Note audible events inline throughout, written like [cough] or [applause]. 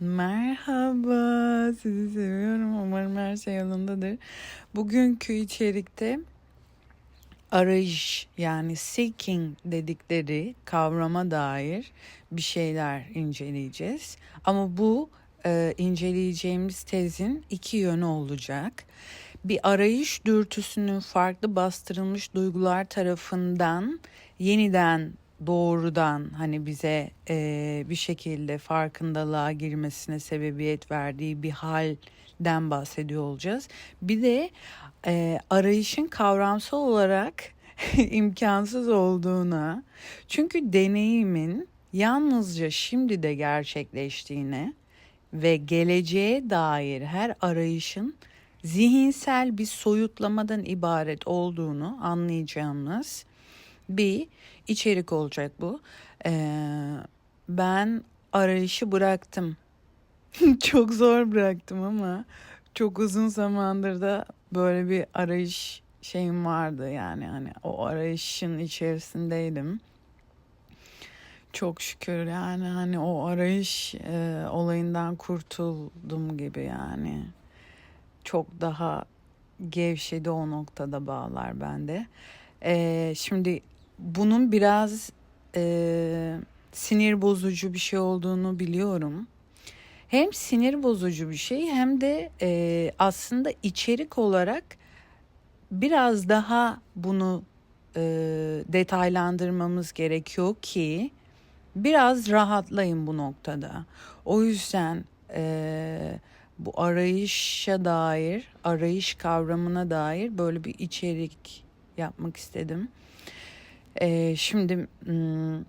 Merhaba, sizi seviyorum. Umarım her şey yolundadır. Bugünkü içerikte arayış yani seeking dedikleri kavrama dair bir şeyler inceleyeceğiz. Ama bu e, inceleyeceğimiz tezin iki yönü olacak. Bir arayış dürtüsünün farklı bastırılmış duygular tarafından yeniden doğrudan hani bize e, bir şekilde farkındalığa girmesine sebebiyet verdiği bir halden bahsediyor olacağız. Bir de e, arayışın kavramsal olarak [laughs] imkansız olduğuna çünkü deneyimin yalnızca şimdi de gerçekleştiğine ve geleceğe dair her arayışın zihinsel bir soyutlamadan ibaret olduğunu anlayacağımız bir içerik olacak bu. Ee, ben arayışı bıraktım. [laughs] çok zor bıraktım ama çok uzun zamandır da böyle bir arayış şeyim vardı yani hani o arayışın içerisindeydim. Çok şükür yani hani o arayış e, olayından kurtuldum gibi yani. Çok daha gevşedi o noktada bağlar bende. E, şimdi bunun biraz e, sinir bozucu bir şey olduğunu biliyorum. Hem sinir bozucu bir şey hem de e, aslında içerik olarak biraz daha bunu e, detaylandırmamız gerekiyor ki biraz rahatlayın bu noktada. O yüzden e, bu arayışa dair, arayış kavramına dair böyle bir içerik yapmak istedim. Ee, şimdi hmm,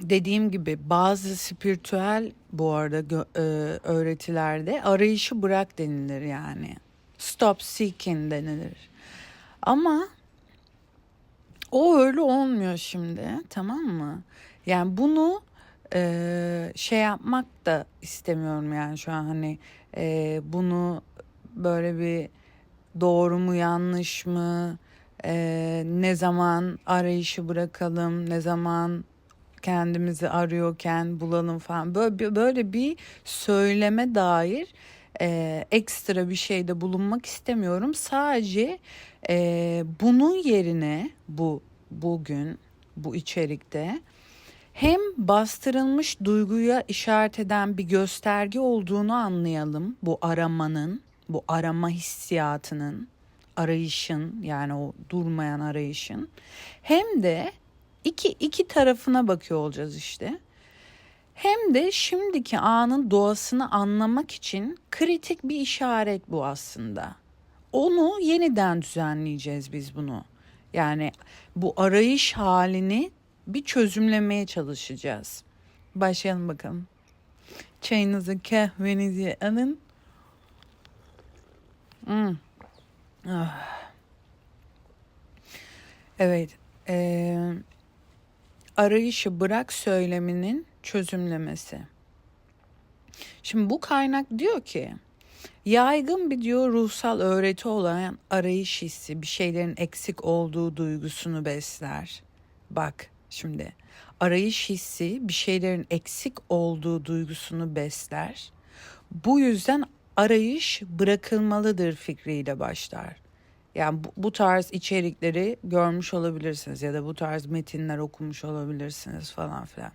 dediğim gibi bazı spiritüel bu arada e, öğretilerde arayışı bırak denilir yani. Stop seeking denilir. Ama o öyle olmuyor şimdi tamam mı? Yani bunu e, şey yapmak da istemiyorum yani şu an hani e, bunu böyle bir doğru mu yanlış mı ee, ne zaman arayışı bırakalım, ne zaman kendimizi arıyorken bulalım falan böyle böyle bir söyleme dair e, ekstra bir şeyde bulunmak istemiyorum. Sadece e, bunun yerine bu bugün bu içerikte hem bastırılmış duyguya işaret eden bir gösterge olduğunu anlayalım bu aramanın, bu arama hissiyatının arayışın yani o durmayan arayışın hem de iki iki tarafına bakıyor olacağız işte. Hem de şimdiki anın doğasını anlamak için kritik bir işaret bu aslında. Onu yeniden düzenleyeceğiz biz bunu. Yani bu arayış halini bir çözümlemeye çalışacağız. Başlayalım bakalım. Çayınızı, kahvenizi alın. Hmm. Ah. Evet. Ee, arayışı bırak söyleminin çözümlemesi. Şimdi bu kaynak diyor ki yaygın bir diyor ruhsal öğreti olan arayış hissi bir şeylerin eksik olduğu duygusunu besler. Bak şimdi arayış hissi bir şeylerin eksik olduğu duygusunu besler. Bu yüzden arayış bırakılmalıdır fikriyle başlar. Yani bu, bu tarz içerikleri görmüş olabilirsiniz ya da bu tarz metinler okumuş olabilirsiniz falan filan.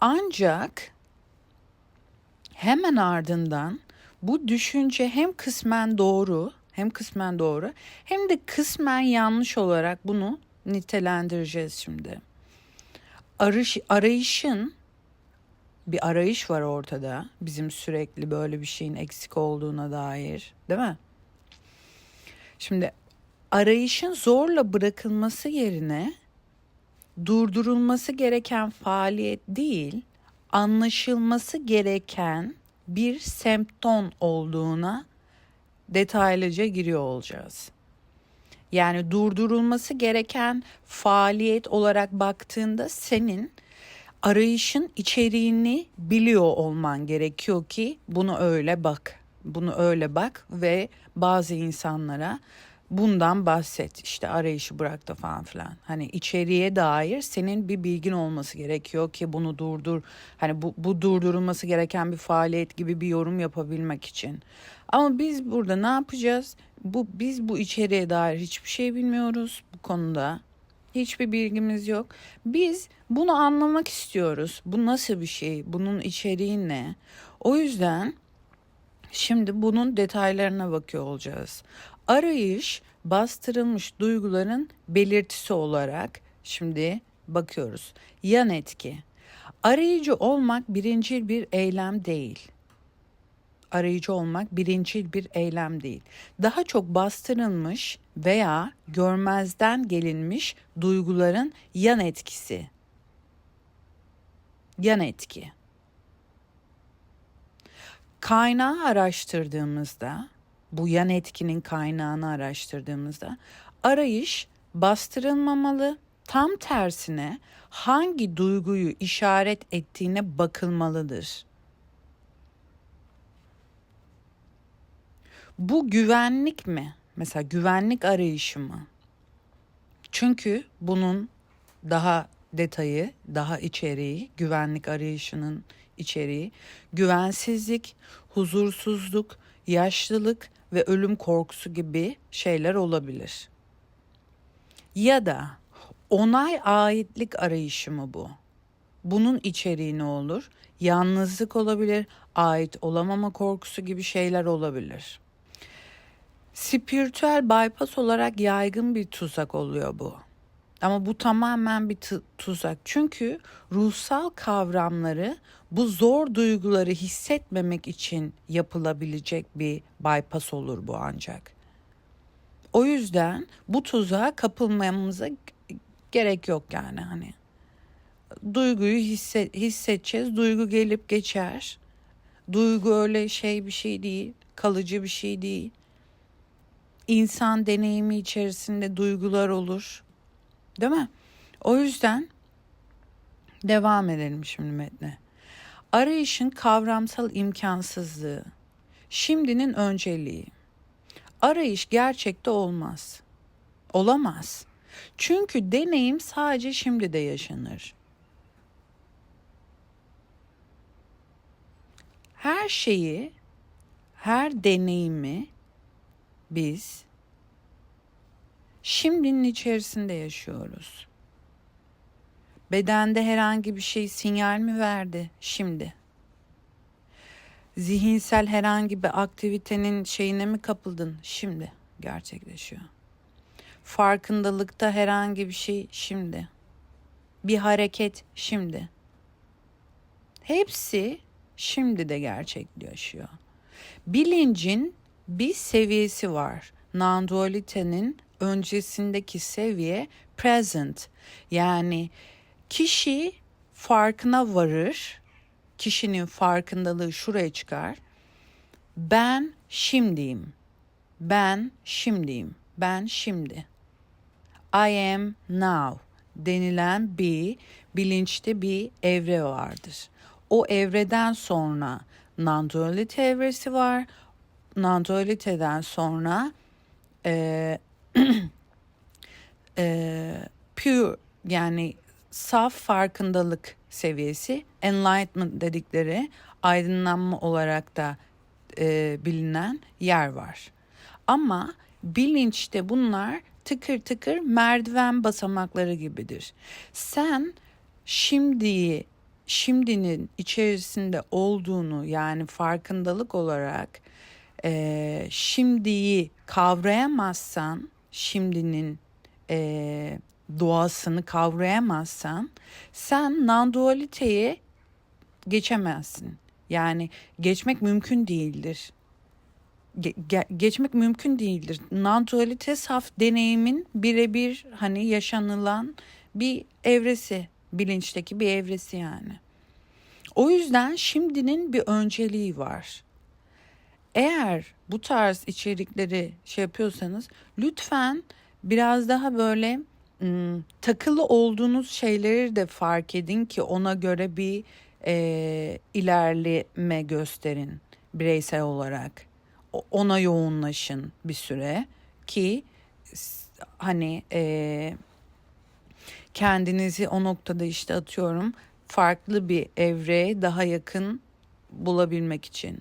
Ancak hemen ardından bu düşünce hem kısmen doğru, hem kısmen doğru, hem de kısmen yanlış olarak bunu nitelendireceğiz şimdi. Arış, arayışın bir arayış var ortada. Bizim sürekli böyle bir şeyin eksik olduğuna dair, değil mi? Şimdi arayışın zorla bırakılması yerine durdurulması gereken faaliyet değil, anlaşılması gereken bir semptom olduğuna detaylıca giriyor olacağız. Yani durdurulması gereken faaliyet olarak baktığında senin arayışın içeriğini biliyor olman gerekiyor ki bunu öyle bak. Bunu öyle bak ve bazı insanlara bundan bahset. İşte arayışı bırak da falan filan. Hani içeriye dair senin bir bilgin olması gerekiyor ki bunu durdur. Hani bu, bu durdurulması gereken bir faaliyet gibi bir yorum yapabilmek için. Ama biz burada ne yapacağız? Bu biz bu içeriye dair hiçbir şey bilmiyoruz bu konuda. Hiçbir bilgimiz yok. Biz bunu anlamak istiyoruz. Bu nasıl bir şey? Bunun içeriği ne? O yüzden şimdi bunun detaylarına bakıyor olacağız. Arayış bastırılmış duyguların belirtisi olarak şimdi bakıyoruz. Yan etki. Arayıcı olmak birincil bir eylem değil. Arayıcı olmak birincil bir eylem değil. Daha çok bastırılmış veya görmezden gelinmiş duyguların yan etkisi. Yan etki. Kaynağı araştırdığımızda bu yan etkinin kaynağını araştırdığımızda arayış bastırılmamalı. Tam tersine hangi duyguyu işaret ettiğine bakılmalıdır. Bu güvenlik mi? Mesela güvenlik arayışı mı? Çünkü bunun daha detayı, daha içeriği, güvenlik arayışının içeriği, güvensizlik, huzursuzluk, yaşlılık ve ölüm korkusu gibi şeyler olabilir. Ya da onay aitlik arayışı mı bu? Bunun içeriği ne olur? Yalnızlık olabilir, ait olamama korkusu gibi şeyler olabilir. Spiritüel bypass olarak yaygın bir tuzak oluyor bu. Ama bu tamamen bir tuzak. Çünkü ruhsal kavramları bu zor duyguları hissetmemek için yapılabilecek bir bypass olur bu ancak. O yüzden bu tuzağa kapılmamıza gerek yok yani hani. Duyguyu hisset, hissedeceğiz. Duygu gelip geçer. Duygu öyle şey bir şey değil. Kalıcı bir şey değil. İnsan deneyimi içerisinde duygular olur. Değil mi? O yüzden devam edelim şimdi metne. Arayışın kavramsal imkansızlığı. Şimdinin önceliği. Arayış gerçekte olmaz. Olamaz. Çünkü deneyim sadece şimdi de yaşanır. Her şeyi, her deneyimi biz şimdinin içerisinde yaşıyoruz. Bedende herhangi bir şey sinyal mi verdi şimdi? Zihinsel herhangi bir aktivitenin şeyine mi kapıldın şimdi gerçekleşiyor. Farkındalıkta herhangi bir şey şimdi. Bir hareket şimdi. Hepsi şimdi de gerçekleşiyor. Bilincin bir seviyesi var. Non-dualitenin öncesindeki seviye present. Yani kişi farkına varır. Kişinin farkındalığı şuraya çıkar. Ben şimdiyim. Ben şimdiyim. Ben şimdi. I am now denilen bir bilinçte bir evre vardır. O evreden sonra non-duality evresi var. Non-duality'den sonra e, [clears throat] e, pure yani saf farkındalık seviyesi enlightenment dedikleri aydınlanma olarak da e, bilinen yer var. Ama bilinçte bunlar tıkır tıkır merdiven basamakları gibidir. Sen şimdiyi şimdinin içerisinde olduğunu yani farkındalık olarak e, şimdiyi kavrayamazsan şimdinin e, doğasını kavrayamazsan sen non-dualiteye geçemezsin. Yani geçmek mümkün değildir. Ge- geçmek mümkün değildir. Non-dualite saf deneyimin birebir hani yaşanılan bir evresi, bilinçteki bir evresi yani. O yüzden şimdinin bir önceliği var. Eğer bu tarz içerikleri şey yapıyorsanız lütfen biraz daha böyle ım, takılı olduğunuz şeyleri de fark edin ki ona göre bir e, ilerleme gösterin bireysel olarak. Ona yoğunlaşın bir süre ki hani e, kendinizi o noktada işte atıyorum farklı bir evreye daha yakın bulabilmek için.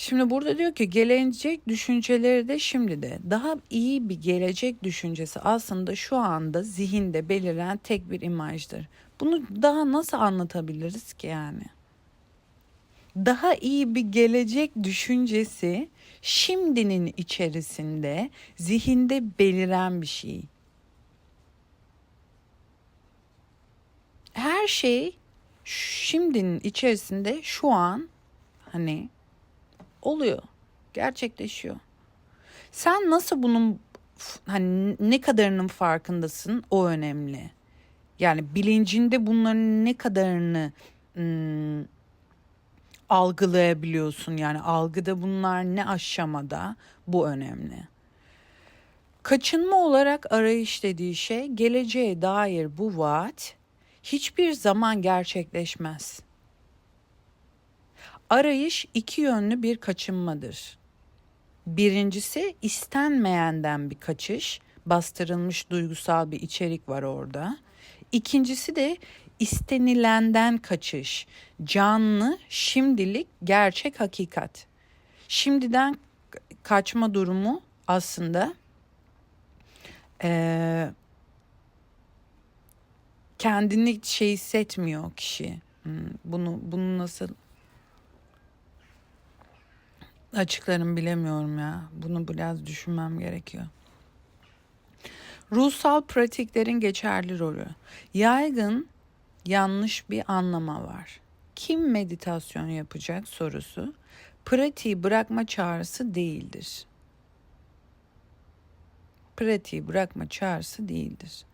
Şimdi burada diyor ki gelecek düşünceleri de şimdi de daha iyi bir gelecek düşüncesi aslında şu anda zihinde beliren tek bir imajdır. Bunu daha nasıl anlatabiliriz ki yani? Daha iyi bir gelecek düşüncesi şimdinin içerisinde zihinde beliren bir şey. Her şey şimdinin içerisinde şu an hani oluyor. Gerçekleşiyor. Sen nasıl bunun hani ne kadarının farkındasın o önemli. Yani bilincinde bunların ne kadarını ım, algılayabiliyorsun. Yani algıda bunlar ne aşamada bu önemli. Kaçınma olarak arayış dediği şey geleceğe dair bu vaat hiçbir zaman gerçekleşmez. Arayış iki yönlü bir kaçınmadır. Birincisi istenmeyenden bir kaçış, bastırılmış duygusal bir içerik var orada. İkincisi de istenilenden kaçış, canlı, şimdilik, gerçek hakikat. Şimdiden kaçma durumu aslında eee, kendini şey hissetmiyor kişi. Hmm, Bunu bunu nasıl açıklarım bilemiyorum ya. Bunu biraz düşünmem gerekiyor. Ruhsal pratiklerin geçerli rolü. Yaygın yanlış bir anlama var. Kim meditasyon yapacak sorusu pratiği bırakma çağrısı değildir. Pratiği bırakma çağrısı değildir.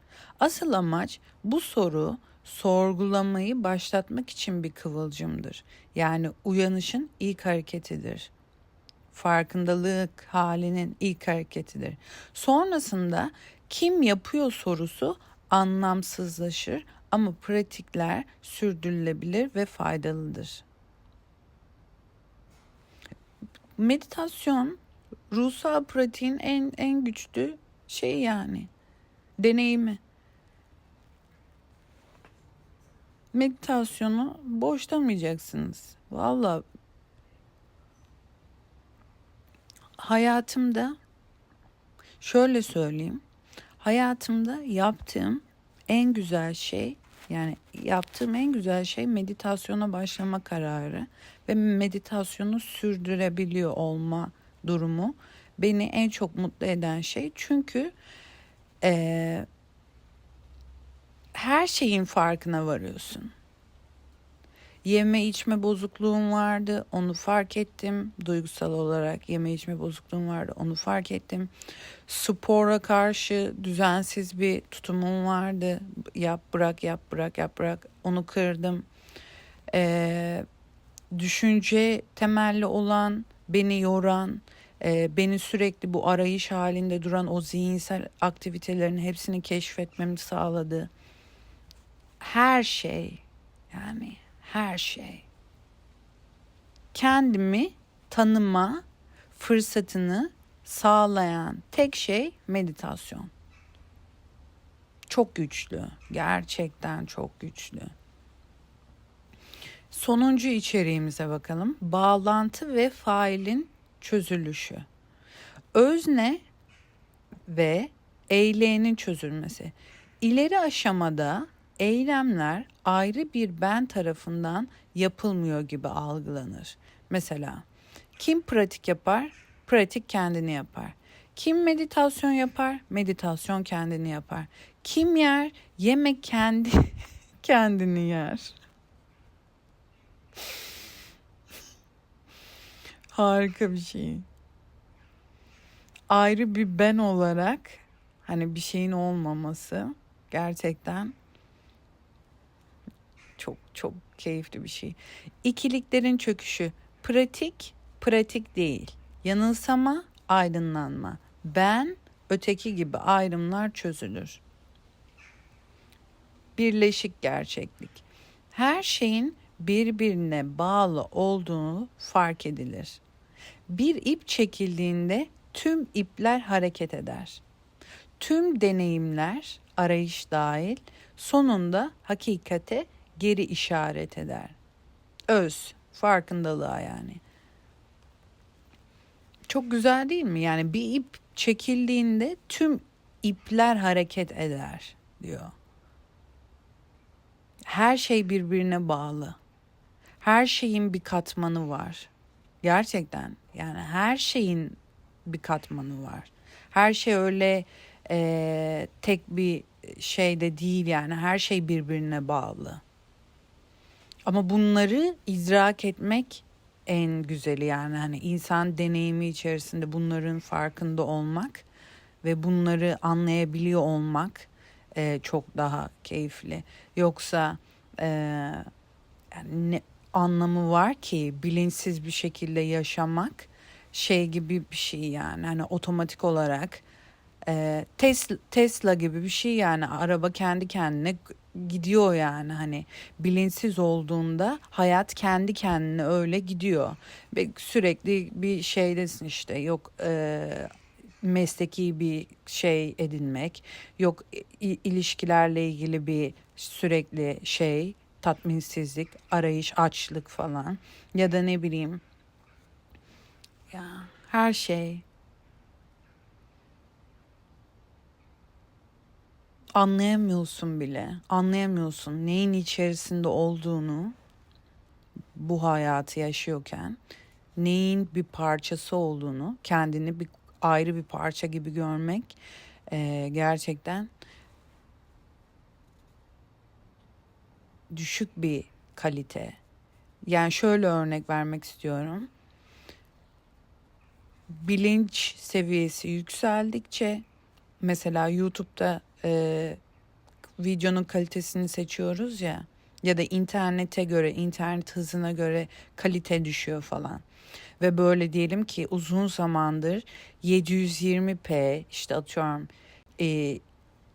Asıl amaç bu soru sorgulamayı başlatmak için bir kıvılcımdır. Yani uyanışın ilk hareketidir farkındalık halinin ilk hareketidir. Sonrasında kim yapıyor sorusu anlamsızlaşır ama pratikler sürdürülebilir ve faydalıdır. Meditasyon ruhsal pratiğin en en güçlü şey yani deneyimi. Meditasyonu boşlamayacaksınız. Vallahi hayatımda şöyle söyleyeyim. Hayatımda yaptığım en güzel şey yani yaptığım en güzel şey meditasyona başlama kararı ve meditasyonu sürdürebiliyor olma durumu beni en çok mutlu eden şey. Çünkü eee, her şeyin farkına varıyorsun. Yeme içme bozukluğum vardı. Onu fark ettim. Duygusal olarak yeme içme bozukluğum vardı. Onu fark ettim. Spora karşı düzensiz bir tutumum vardı. Yap bırak yap bırak yap bırak. Onu kırdım. Ee, düşünce temelli olan, beni yoran, e, beni sürekli bu arayış halinde duran o zihinsel aktivitelerin hepsini keşfetmemi sağladı. Her şey yani her şey. Kendimi tanıma fırsatını sağlayan tek şey meditasyon. Çok güçlü. Gerçekten çok güçlü. Sonuncu içeriğimize bakalım. Bağlantı ve failin çözülüşü. Özne ve eyleğinin çözülmesi. İleri aşamada eylemler ayrı bir ben tarafından yapılmıyor gibi algılanır. Mesela kim pratik yapar? Pratik kendini yapar. Kim meditasyon yapar? Meditasyon kendini yapar. Kim yer? Yemek kendi [laughs] kendini yer. Harika bir şey. Ayrı bir ben olarak hani bir şeyin olmaması gerçekten çok çok keyifli bir şey. İkiliklerin çöküşü. Pratik, pratik değil. Yanılsama, aydınlanma. Ben, öteki gibi ayrımlar çözülür. Birleşik gerçeklik. Her şeyin birbirine bağlı olduğunu fark edilir. Bir ip çekildiğinde tüm ipler hareket eder. Tüm deneyimler arayış dahil sonunda hakikate geri işaret eder. Öz, farkındalığa yani. Çok güzel değil mi? Yani bir ip çekildiğinde tüm ipler hareket eder diyor. Her şey birbirine bağlı. Her şeyin bir katmanı var. Gerçekten yani her şeyin bir katmanı var. Her şey öyle e, tek bir şeyde değil yani her şey birbirine bağlı. Ama bunları idrak etmek en güzeli yani hani insan deneyimi içerisinde bunların farkında olmak ve bunları anlayabiliyor olmak e, çok daha keyifli. Yoksa e, yani ne anlamı var ki bilinçsiz bir şekilde yaşamak şey gibi bir şey yani hani otomatik olarak e, Tesla, Tesla gibi bir şey yani araba kendi kendine gidiyor yani. Hani bilinçsiz olduğunda hayat kendi kendine öyle gidiyor. Ve sürekli bir şeydesin işte. Yok e, mesleki bir şey edinmek yok ilişkilerle ilgili bir sürekli şey tatminsizlik arayış açlık falan ya da ne bileyim. Ya her şey anlayamıyorsun bile. Anlayamıyorsun neyin içerisinde olduğunu bu hayatı yaşıyorken neyin bir parçası olduğunu kendini bir ayrı bir parça gibi görmek eee, gerçekten düşük bir kalite. Yani şöyle örnek vermek istiyorum. Bilinç seviyesi yükseldikçe mesela YouTube'da e, videonun kalitesini seçiyoruz ya ya da internete göre, internet hızına göre kalite düşüyor falan. Ve böyle diyelim ki uzun zamandır 720p işte atıyorum e,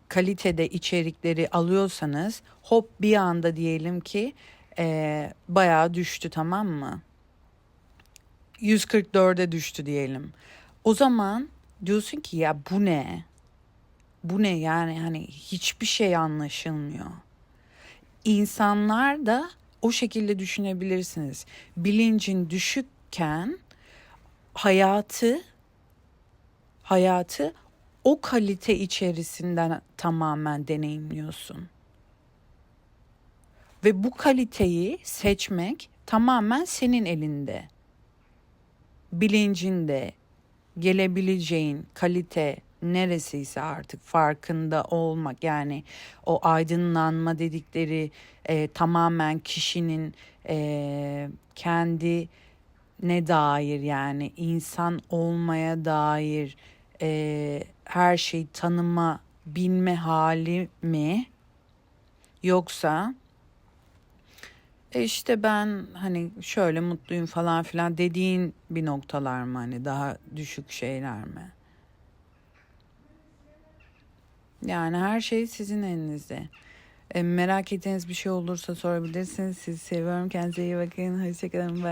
kalitede içerikleri alıyorsanız hop bir anda diyelim ki e, bayağı düştü tamam mı? 144'e düştü diyelim. O zaman diyorsun ki ya bu ne? Bu ne yani hani hiçbir şey anlaşılmıyor. İnsanlar da o şekilde düşünebilirsiniz. Bilincin düşükken hayatı hayatı o kalite içerisinden tamamen deneyimliyorsun. Ve bu kaliteyi seçmek tamamen senin elinde. Bilincinde gelebileceğin kalite neresiyse artık farkında olmak yani o aydınlanma dedikleri e, tamamen kişinin e, kendi ne dair yani insan olmaya dair e, her şeyi tanıma bilme hali mi yoksa e işte ben hani şöyle mutluyum falan filan dediğin bir noktalar mı hani daha düşük şeyler mi? Yani her şey sizin elinizde. E, merak ettiğiniz bir şey olursa sorabilirsiniz. Sizi seviyorum. Kendinize iyi bakın. Hoşçakalın. Bye.